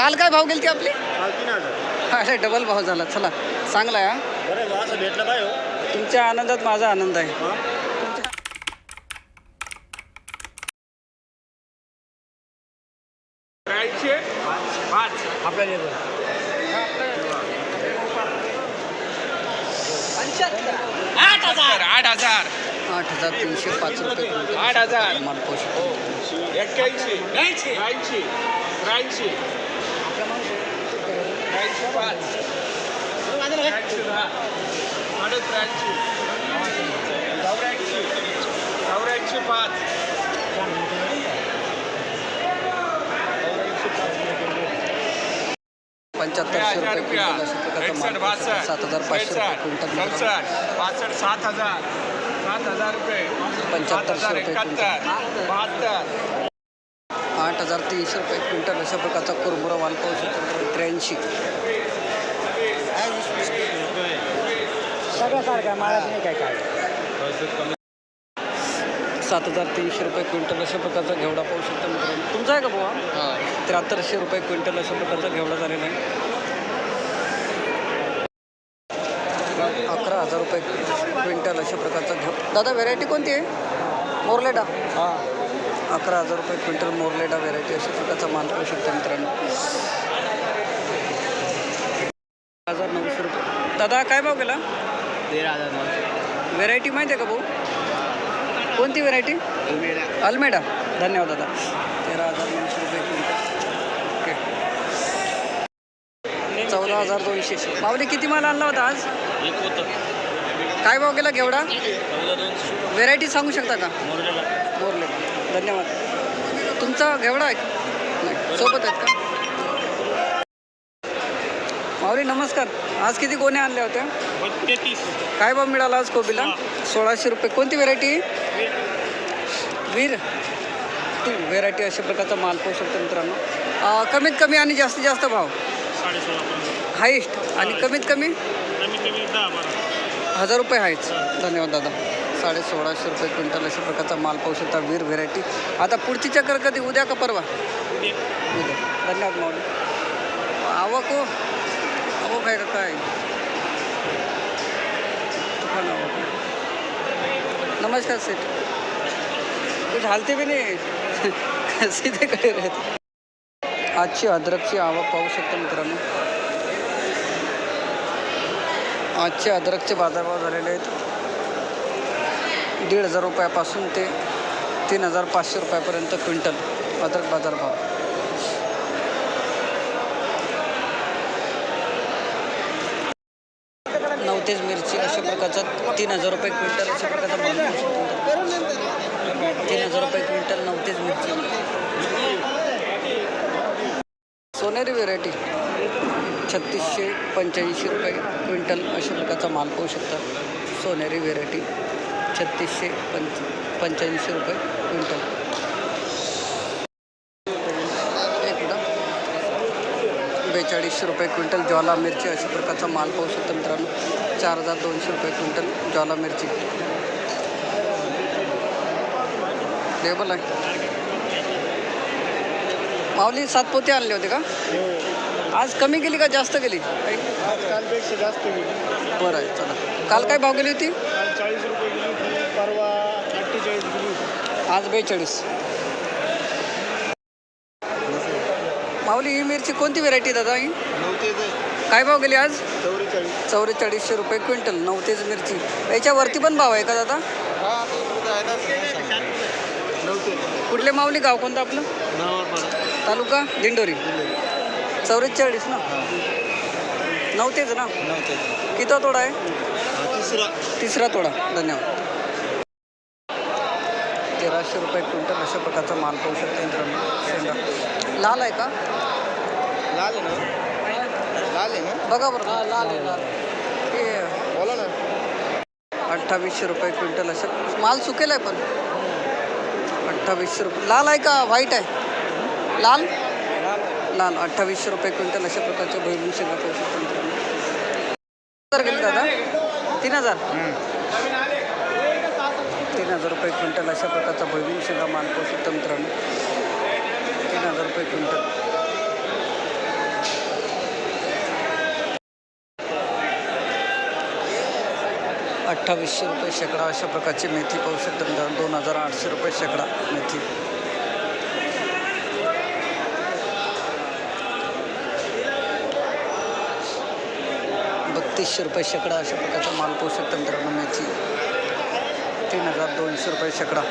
काल काय भाव गेली ती आपली काल तीन हजार अरे डबल भाव झाला चला चांगला आहे हा भेटलं पाहिजे हो. तुमच्या आनंदात माझा आनंद आहे हा? आठ हजार आठ हजार आठ हजार तीनशे पाच रुपये. आठ हजार. माल शकतो. एक्क्याऐंशी ब्याऐंशी त्र्याऐंशी त्र्याऐंशी पाच त्र्याऐंशी दहा साडे त्र्याऐंशी चौऱ्याऐंशी चौऱ्याऐंशी पाच पंच्याहत्तरशे हजार रुपये रुपया. क्विंटल अशा प्रकारचा माल एकसष्ट पाहू शकतो. बासष्ट. सात हजार पाचशे रुपये क्विंटल मिळतो. चौसष्ट पासष्ट सात हजार. सात हजार रुपये. पंच्याहत्तरशे रुपये एकाहत्तर बहात्तर. आठ हजार तीनशे रुपये क्विंटल अशा प्रकारचा कुरमुरा माल पाहू शकतो त्र्याऐंशी. सात हजार तीनशे रुपये क्विंटल अशा प्रकारचा घेवडा पाहू शकतो मित्रांनो. तुमचा आहे का बुवा? त्र्याहत्तरशे रुपये क्विंटल अशा प्रकारचा घेवडा झालेला आहे. अकरा हजार रुपये क्विंटल अशा प्रकारचा घेऊ दादा व्हेरायटी कोणती आहे? मोरलेडा. अकरा हजार रुपये क्विंटल मोरलेडा व्हेरायटी अशा प्रकारचा माल पाहू शकतो मित्रांनो. हजार नऊशे रुपये. दादा काय भाव गेला? तेरा हजार नऊशे. व्हेरायटी माहिती आहे का भाऊ? कोणती व्हेरायटी अल्मेडा. धन्यवाद दादा. तेरा हजार नऊशे रुपये क्विंटल. ओके. चौदा हजार दोनशे. मावली किती माल आणला होता आज? काय भाव गेला चौदा दोनशे. व्हेरायटी सांगू शकता का? मोरलेला धन्यवाद. तुमचा घेवडा आहे नाही सोबत आहेत का? माऊली नमस्कार. आज किती गोण्या आणल्या होत्या? काय भाव मिळाला आज कोबीला? सोळाशे रुपये. कोणती व्हेरायटी वीर. टू व्हेरायटी अशा प्रकारचा माल पाहू शकतो मित्रांनो. कमीत कमी आणि जास्तीत जास्त भाव? हाईस्ट आणि कमीत कमी? हजार रुपये आहेच धन्यवाद दादा. साडे सोळाशे रुपये क्विंटल अशा प्रकारचा माल पाहू शकता वीर व्हेरायटी. आता पुढची चक्कर कधी उद्या का परवा? उद्या. धन्यवाद माऊली. आवक हो. आवक आहे का काय? नमस्कार सेठ. कुछ हालते बी नाही? सीधे कडे राहते? आजची अद्रकची आवक पाहू शकता मित्रांनो. आजचे अद्रकचे बाजारभाव झालेले आहेत. दीड हजार रुपयापासून ते तीन हजार पाचशे रुपयापर्यंत क्विंटल अद्रक बाजारभाव नवतेज मिरची अशा प्रकारचा तीन हजार रुपये क्विंटल अशा प्रकारचा माल मिळू शकतो. तीन हजार रुपये क्विंटल नवतेज मिरची. सोनेरी व्हेरायटी. छत्तीसशे पंच्याऐंशी रुपये क्विंटल अशा प्रकारचा माल पाहू शकता. सोनेरी व्हेरायटी. छत्तीसशे पंच पंच्याऐंशी रुपये क्विंटल. एक मिनिट बेचाळीसशे रुपये क्विंटल ज्वाला मिरची अशा प्रकारचा माल पाहू शकता मित्रांनो. चार हजार दोनशे रुपये क्विंटल ज्वाला मिरची. लेबल आहे. माऊली सात पोते आणले होते का? आज कमी गेली का जास्त गेली काही आज कालपेक्षा जास्त गेली बरं आहे चला. काल काय भाव गेली होती काल चाळीस रुपये गेली होती परवा अठ्ठेचाळीस गेली होती आज बेचाळीस. माऊली ही मिरची कोणती व्हेरायटी दादा ही? काय भाव गेली आज? चौवेचाळीसशे रुपये क्विंटल नवतेज मिरची. याच्यावरती पण भाव आहे का दादा? कुठले माऊली गाव कोणतं आपलं? तालुका? दिंडोरी. चौवेचाळीस ना? नवतेच ना? किती तोडा आहे? तिसरा तिसरा तोडा धन्यवाद. तेराशे रुपये क्विंटल अशा प्रकारचा माल पाहू शकतो मित्रांनो. शेंगा. लाल आहे का? लाल आहे ना? लाल आहे ना? बघा बरं. लाल आहे लाल हे. बोला ना. अठ्ठावीसशे रुपये क्विंटल असं माल सुकेल आहे पण. अठ्ठावीसशे रुपये लाल आहे का? व्हाईट आहे. लाल? लाल. अठ्ठावीसशे रुपये क्विंटल अशा प्रकारचे भैरून शेंगा पाहू शकतो मित्रांनो. दादा? तीन हजार? तीन हजार रुपये क्विंटल अशा प्रकारचा भैवीन शेगा मानपास उत्तम तीन हजार रुपये क्विंटल. अठ्ठावीसशे रुपये शेकडा अशा प्रकारची मेथी पाहू शकता दोन हजार आठशे रुपये शेकडा मेथी. बत्तीसशे रुपये शेकडा अशा प्रकारचा माल पाहू शकता मेथी. तीन हजार दोनशे रुपये शेकडा.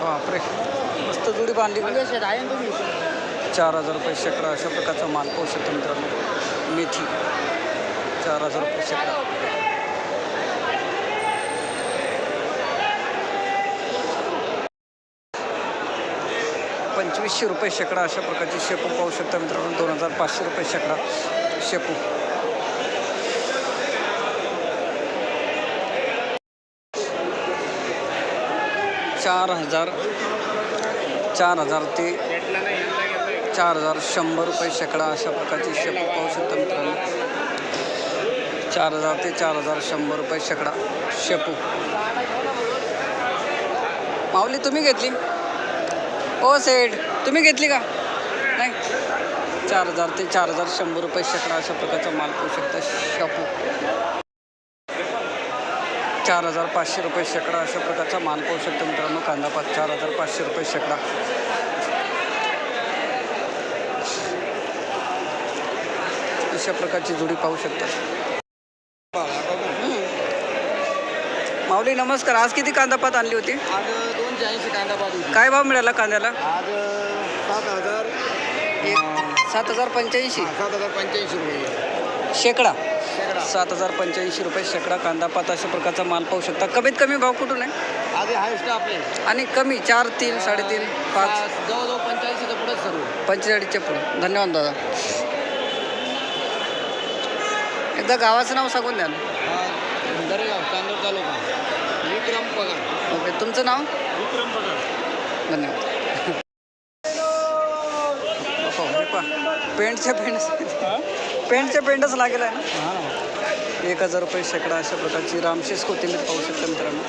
बापरे मस्त जुडी बांधली. चार हजार रुपये शेकडा अशा प्रकारचा माल पाहू शकतो मित्रांनो. मेथी चार हजार रुपये शेकडा. पंचवीसशे रुपये शेकडा अशा प्रकारची शेपू पाहू शकता मित्रांनो. दोन हजार पाचशे रुपये शेकडा शेपू. चार हजार चार हजार ते चार हजार शंभर रुपये शेकडा अशा प्रकारची शेपू पाहू शकता मित्रांनो. चार हजार ते चार हजार शंभर रुपये शेकडा शेपू. माऊली तुम्ही घेतली? ओ सेठ. तुम्ही घेतली का? नाही. चार हजार ते चार हजार शंभर रुपये शेकडा अशा प्रकारचा माल पाहू शकता शेपू चार हजार पाचशे रुपये शेकडा अशा प्रकारचा माल पाहू शकता मित्रांनो. कांदा पात चार हजार पाचशे रुपये शेकडा. अशा प्रकारची जुडी पाहू शकता. माऊली नमस्कार. आज किती कांदा पात आणली होती? आज दोनशे ऐंशी कांदा पाहतो काय भाव मिळाला कांद्याला? आज सात हजार. एक सात हजार पंच्याऐंशी. सात हजार पंच्याऐंशी रुपये. शेकडा. शेकडा. सात हजार पंच्याऐंशी रुपये शेकडा कांदा पात अशा प्रकारचा माल पाहू शकता. कमीत कमी भाव कुठून आहे? आज हायस्ट आपले. आणि कमी चार तीन साडेतीन पाच. जवळजवळ पंच्याऐंशीच्या पुढेच सर्व पंचेचाळीसच्या पुढे. धन्यवाद दादा. एकदा गावाचं नाव सांगून द्या ना. दरेगाव चांदोड तालुका. विक्रम पगार. ओके तुमचं नाव? विक्रम पगार. धन्यवाद. पहा. पेंटच्या पेंट पेंटच्या पेंटच लागेल आहे ना? हां. एक हजार रुपये शेकडा अशा प्रकारची रामशेष कोथिंबीर पाहू शकता मित्रांनो.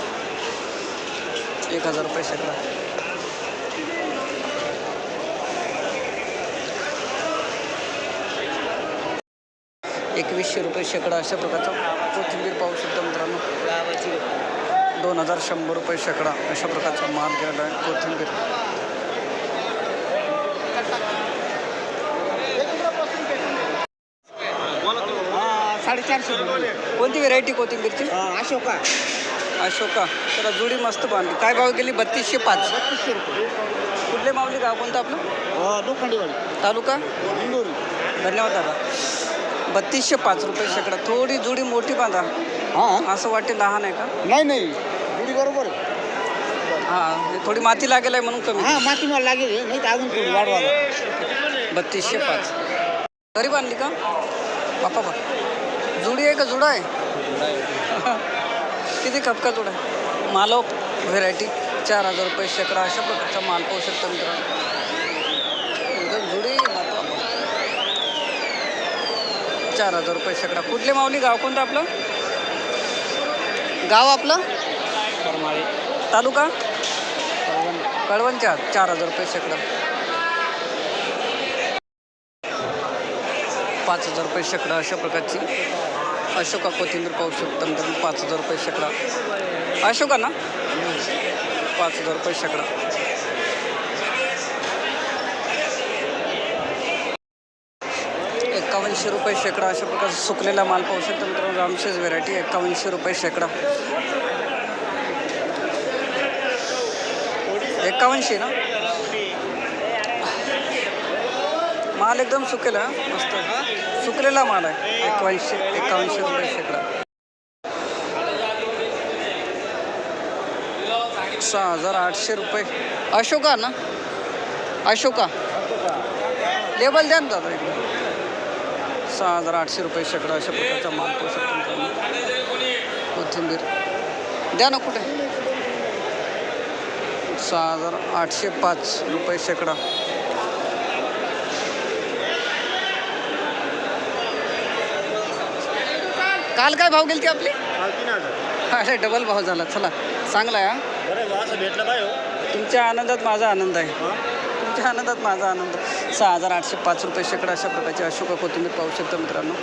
एक हजार रुपये शेकडा. एकवीसशे रुपये शेकडा अशा प्रकारचा कोथिंबीर पाहू शकता मित्रांनो. दोन हजार शंभर रुपये शेकडा अशा प्रकारचा माल गेला आहे कोथिंबीर. रुपये कोणती व्हेरायटी कोथिंबीरची अशोका. अशोका. त्याला जुडी मस्त बांधली. काय भाव गेली? बत्तीसशे पाच. बत्तीसशे रुपये. कुठले माऊली गाव? कोणतं आपलं? लोखंडीवाडी. तालुका? इंदोरी. धन्यवाद दादा. बत्तीसशे पाच रुपये शेकडा. थोडी जुडी मोठी बांधा. हां. असं वाटते लहान आहे का? नाही नाही. जुडी बरोबर आहे. हां थोडी माती लागेल आहे म्हणून कमी. हां माती मला लागेल नाही तर अजून थोडी वाढवा. बत्तीसशे पाच. तरी बांधली का? बापा बा जुडी आहे का? जुडा आहे? किती कपका जुडा आहे? मालव. व्हेरायटी चार हजार रुपये शेकडा अशा प्रकारचा माल पाहू शकता मित्रांनो. एकदम जुडी चार हजार रुपये शेकडा. कुठले माऊली गाव कोणतं आपलं? गाव आपलं? तालुका? कळवणच्या चार हजार रुपये शेकडा. पाच हजार रुपये शेकडा अशा प्रकारची. अशोका कोथिंबीर पाहू शकता मित्रांनो पाच हजार रुपये शेकडा. अशोका ना? पाच हजार रुपये शेकडा. एकावन्नशे रुपये शेकडा अशा प्रकारचा सुकलेला माल पाहू शकता मित्रांनो रामशेज व्हेरायटी एकावन्नशे रुपये शेकडा. एकावन्नशे ना? माल एकदम सुकेला मस्त. सुकलेला माल आहे. एकावीसशे एकावन्नशे रुपये शेकडा. सहा हजार आठशे रुपये. अशोका ना? अशोका. लेबल द्या ना दादा इकडे. सहा हजार आठशे रुपये शेकडा अशा प्रकारचा माल पाहू शकतो कोथिंबीर. द्या ना कुठे? सहा हजार आठशे पाच रुपये शेकडा. काल काय भाव गेली ती आपली अरे डबल भाव झाला. चला चांगला आहे हा. हो. तुमच्या आनंदात माझा आनंद आहे? तुमच्या आनंदात माझा आनंद. सहा हजार आठशे पाच रुपये शेकडा अशा प्रकारची अशोका कोथिंबीर पाहू शकता मित्रांनो.